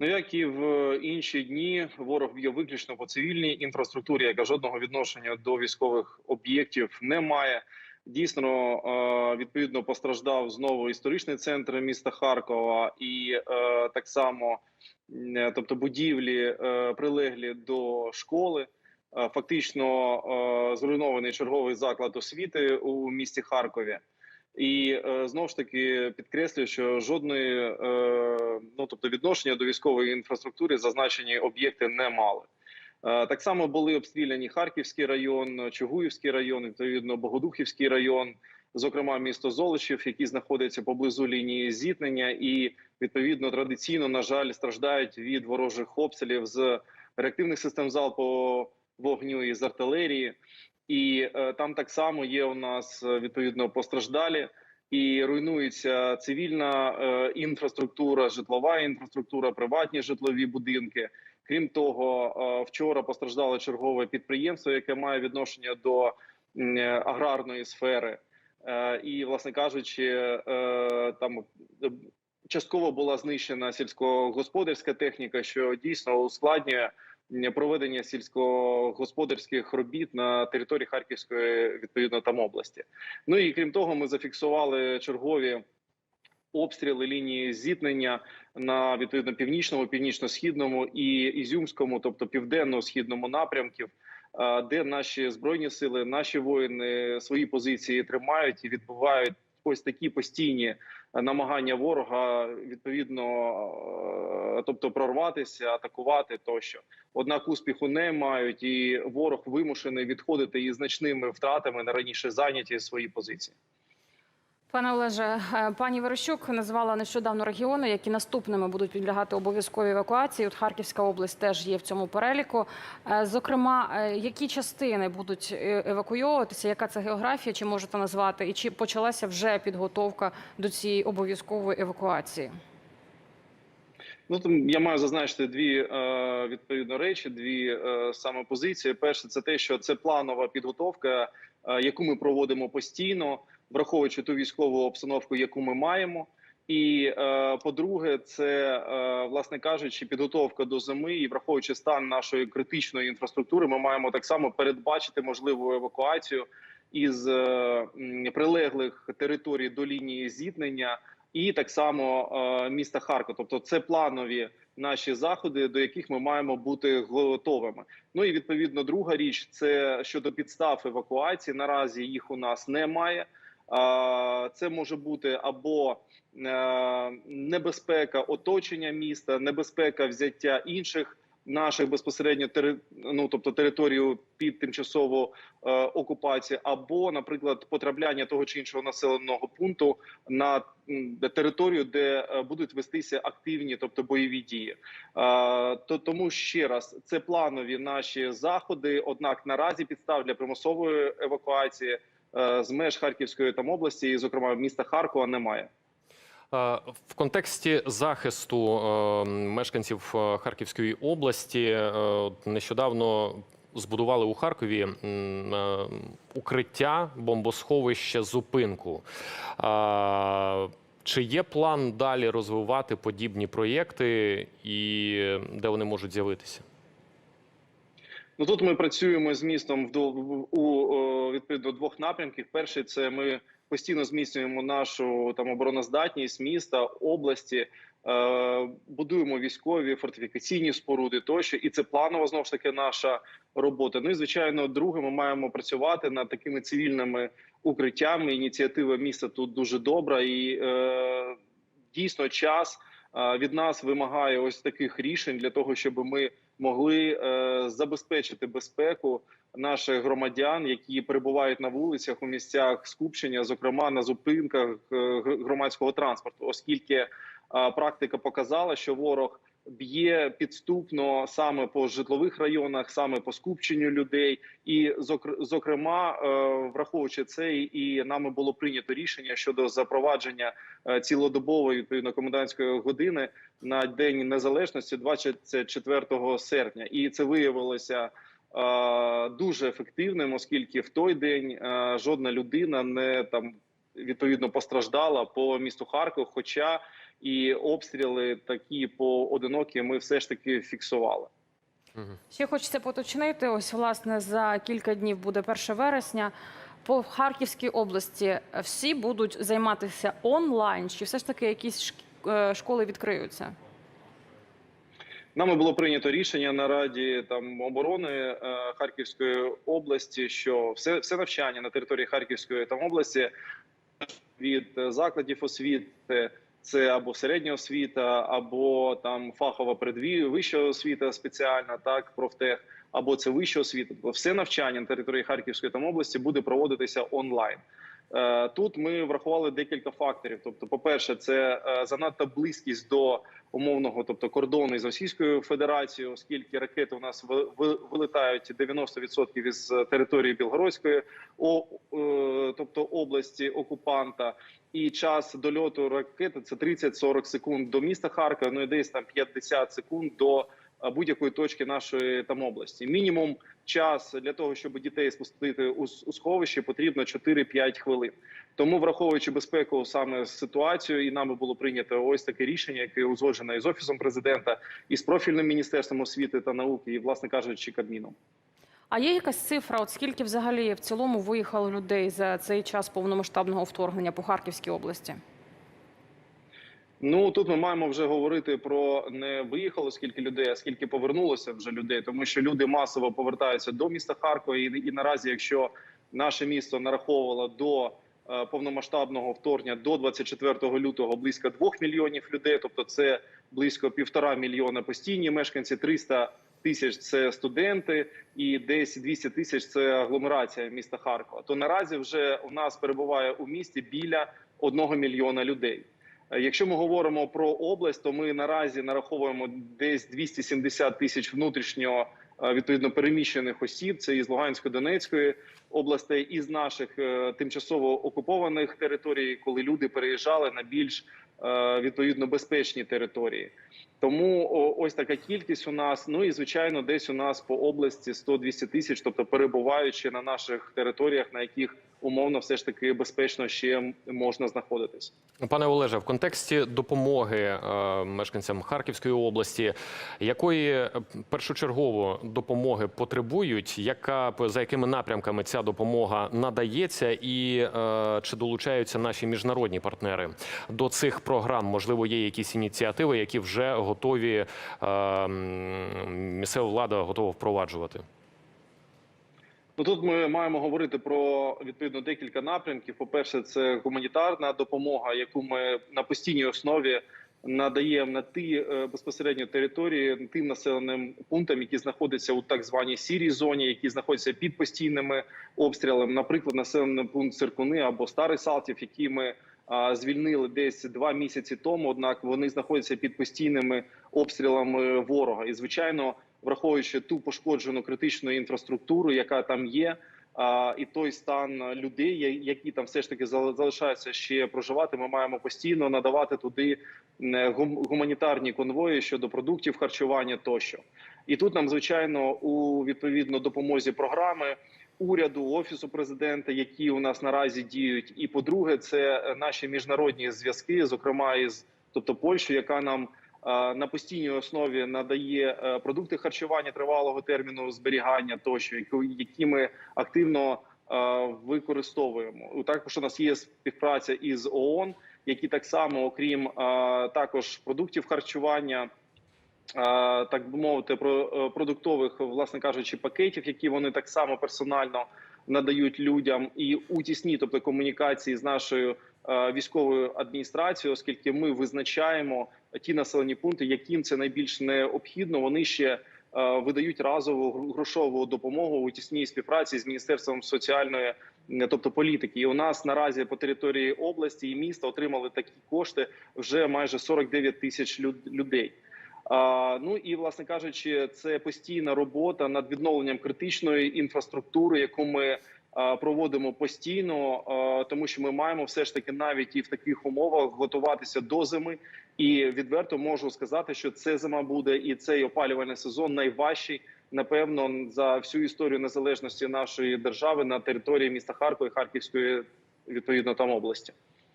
Ну, як і в інші дні, ворог б'є виключно по цивільній інфраструктурі, яка жодного відношення до військових об'єктів не має. Дійсно, е, відповідно постраждав знову історичний центр міста Харкова, і е, так само, тобто будівлі е, прилеглі до школи. Е, Фактично е, зруйнований черговий заклад освіти у місті Харкові. І е, знову ж таки підкреслюю, що жодної е, ну тобто відношення до військової інфраструктури зазначені об'єкти не мали. Е, так само були обстріляні Харківський район, Чугуївський район, відповідно Богодухівський район, зокрема місто Золочів, які знаходяться поблизу лінії зіткнення, і відповідно традиційно, на жаль, страждають від ворожих обстрілів з реактивних систем залпового вогню і з артилерії. І е, там так само є у нас е, відповідно постраждалі і руйнується цивільна е, інфраструктура, житлова інфраструктура, приватні житлові будинки. Крім того, е, вчора постраждало чергове підприємство, яке має відношення до е, аграрної сфери, Е, і, власне кажучи, е, там е, частково була знищена сільськогосподарська техніка, що дійсно ускладнює проведення сільськогосподарських робіт на території Харківської відповідно там області. Ну і крім того, ми зафіксували чергові обстріли лінії зіткнення на відповідно північному, північно-східному і ізюмському, тобто південно-східному напрямків, де наші збройні сили, наші воїни свої позиції тримають і відбувають ось такі постійні намагання ворога відповідно, е, тобто прорватися, атакувати тощо. Однак успіху не мають, і ворог вимушений відходити із значними втратами на раніше зайняті свої позиції. Пане Олеже, е, пані Верещук назвала нещодавно регіони, які наступними будуть підлягати обов'язковій евакуації. От Харківська область теж є в цьому переліку. Е, Зокрема, е, які частини будуть евакуйовуватися? Яка це географія? Чи можете назвати? І чи почалася вже підготовка до цієї обов'язкової евакуації? Ну там я маю зазначити дві е, відповідно речі, дві е, саме позиції. Перше, це те, що це планова підготовка, е, яку ми проводимо постійно, враховуючи ту військову обстановку, яку ми маємо. І е, по-друге, це е, власне кажучи, підготовка до зими і враховуючи стан нашої критичної інфраструктури, ми маємо так само передбачити можливу евакуацію із е, прилеглих територій до лінії зіткнення і так само е, міста Харкова. Тобто, це планові наші заходи, до яких ми маємо бути готовими. Ну і відповідно, друга річ це щодо підстав евакуації. Наразі їх у нас немає. Це може бути або е, небезпека оточення міста, небезпека взяття інших наших безпосередньо тери, ну, тобто територію під тимчасову е, окупацію, або, наприклад, потрапляння того чи іншого населеного пункту на територію, де е, будуть вестися активні, тобто бойові дії. Е, то тому ще раз це планові наші заходи. Однак наразі підстав для примусової евакуації з меж Харківської там області, і зокрема міста Харкова, немає. Е, В контексті захисту е, мешканців е, Харківської області е, нещодавно збудували у Харкові е, укриття, бомбосховище, зупинку. Е, Чи є план далі розвивати подібні проєкти і де вони можуть з'явитися? Ну тут ми працюємо з містом в у відповідно двох напрямків. Перший це ми постійно зміцнюємо нашу там обороноздатність міста, області, е, будуємо військові фортифікаційні споруди тощо, і це планова знову ж таки наша робота. Ну і звичайно, друге, ми маємо працювати над такими цивільними укриттями. Ініціатива міста тут дуже добра і е, дійсно час е, від нас вимагає ось таких рішень для того, щоб ми могли е, забезпечити безпеку наших громадян, які перебувають на вулицях у місцях скупчення, зокрема на зупинках е, громадського транспорту, оскільки е, практика показала, що ворог б'є підступно саме по житлових районах, саме по скупченню людей, і зокр- зокрема, е, враховуючи це, і нами було прийнято рішення щодо запровадження е, цілодобової відповідно комендантської години на день незалежності, 24 серпня, і це виявилося. е, Дуже ефективним, оскільки в той день жодна людина не там відповідно постраждала по місту Харків. Хоча і обстріли такі поодинокі ми все ж таки фіксували. Ще хочеться поточнити. Ось власне за кілька днів буде 1 вересня. По Харківській області всі будуть займатися онлайн, чи все ж таки якісь е, школи відкриються? Нами було прийнято рішення на раді там оборони е, Харківської області, що все, все навчання на території Харківської там області від е, закладів освіти. Це або середня освіта, або там фахова предві, вища освіта спеціальна, так профтех, або це вища освіта. Тобто все навчання на території Харківської там області буде проводитися онлайн. Е, Тут ми врахували декілька факторів. Тобто, по-перше, це е, занадто близькість до умовного, тобто кордону з Російською Федерацією, оскільки ракети у нас ви- ви- вилетають 90% із е, території Білгородської, тобто області окупанта, і час дольоту ракети це 30-40 секунд до міста Харкова, ну і десь там 50 секунд до будь-якої точки нашої там області. Мінімум час для того, щоб дітей спустити у, у сховище, потрібно 4-5 хвилин. Тому, враховуючи безпеку саме ситуацію, і нами було прийнято ось таке рішення, яке узгоджено із офісом президента, і з профільним міністерством освіти та науки, і власне кажучи, Кабміном. А є якась цифра? От скільки взагалі в цілому виїхало людей за цей час повномасштабного вторгнення по Харківській області? Ну тут ми маємо вже говорити про не виїхало скільки людей, а скільки повернулося вже людей, тому що люди масово повертаються до міста Харкова. І, і наразі, якщо наше місто нараховувало до е, повномасштабного вторгнення до 24 лютого близько 2 мільйонів людей, тобто це близько півтора мільйона постійні мешканці, 300 тисяч це студенти, і десь 200 тисяч це агломерація міста Харкова. То наразі вже у нас перебуває у місті біля 1 мільйона людей. Е, Якщо ми говоримо про область, то ми наразі нараховуємо десь 270 тисяч внутрішньо е, відповідно переміщених осіб. Це із Луганської Донецької областей, із наших е, тимчасово окупованих територій, коли люди переїжджали на більш відповідно безпечні території. Тому ось така кількість у нас. Ну і звичайно, десь у нас по області 100-200 тисяч, тобто перебуваючи на наших територіях, на яких умовно все ж таки безпечно ще можна знаходитись. Пане Олеже, в контексті допомоги е, мешканцям Харківської області, якої е, першочергово допомоги потребують, яка за якими напрямками ця допомога надається, і е, чи долучаються наші міжнародні партнери до цих програм? Можливо, є якісь ініціативи, які вже готові е, місцева влада готова впроваджувати. Ну тут ми маємо говорити про відповідно декілька напрямків. По перше, це гуманітарна допомога, яку ми на постійній основі надаємо на ті е, безпосередньо території тим населеним пунктам, які знаходяться у так званій сірій зоні, які знаходяться під постійними обстрілами. Наприклад, населений пункт Циркуни або Старий Салтів, які ми звільнили десь два місяці тому. Однак вони знаходяться під постійними обстрілами ворога, і звичайно враховуючи ту пошкоджену критичну інфраструктуру, яка там є, і той стан людей, які там все ж таки залишаються ще проживати. Ми маємо постійно надавати туди гум- гуманітарні конвої щодо продуктів харчування тощо. І тут нам звичайно у відповідно допомозі програми. Уряду офісу президента, які у нас наразі діють, і по-друге, це е, наші міжнародні зв'язки, зокрема із тобто Польщею, яка нам е, на постійній основі надає е, продукти харчування тривалого терміну зберігання, тощо які- ми активно використовуємо. Також у нас є співпраця із ООН, які так само, окрім також продуктів харчування. Так би мовити, про е, продуктових, власне кажучи, пакетів, які вони так само персонально надають людям, і у тісній, тобто комунікації з нашою е, військовою адміністрацією, оскільки ми визначаємо ті населені пункти, яким це найбільш необхідно. Вони ще е, видають разову грошову допомогу у тісній співпраці з міністерством соціальної, тобто політики. І у нас наразі по території області і міста отримали такі кошти вже майже 49 тисяч люд- людей. Ну і власне кажучи, це постійна робота над відновленням критичної інфраструктури, яку ми проводимо постійно, тому що ми маємо все ж таки навіть і в таких умовах готуватися до зими. І відверто можу сказати, що це зима буде і цей опалювальний сезон найважчий, напевно, за всю історію незалежності нашої держави на території міста Харкова і Харківської відповідно там області.